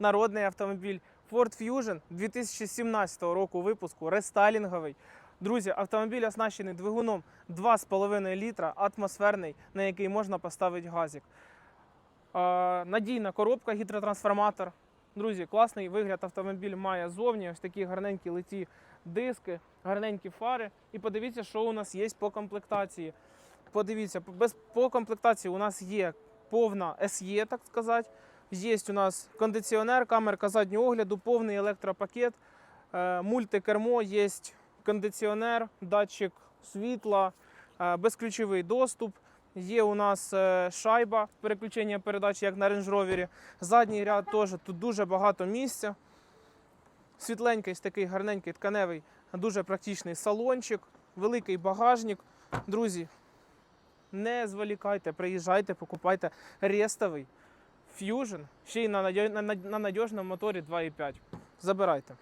народний автомобіль Ford Fusion 2017 року випуску, рестайлінговий. Друзі, автомобіль оснащений двигуном 2,5 літра, атмосферний, на який можна поставити газик. Надійна коробка, гідротрансформатор. Друзі, класний вигляд автомобіль має зовні. Ось такі гарненькі литі диски, гарненькі фари. І подивіться, що у нас є по комплектації. Подивіться, по комплектації у нас є повна SE, так сказати. Є у нас кондиціонер, камерка заднього огляду, повний електропакет, е, мультикермо, є кондиціонер, датчик світла, е, безключовий доступ. Є у нас е, шайба переключення передач, як на Rover. Задній ряд теж тут дуже багато місця. Світленький, такий гарненький тканевий, дуже практичний салончик, великий багажник. Друзі, не зволікайте, приїжджайте, покупайте рестовий Fusion, ще й на надіжному моторі 2.5. Забирайте.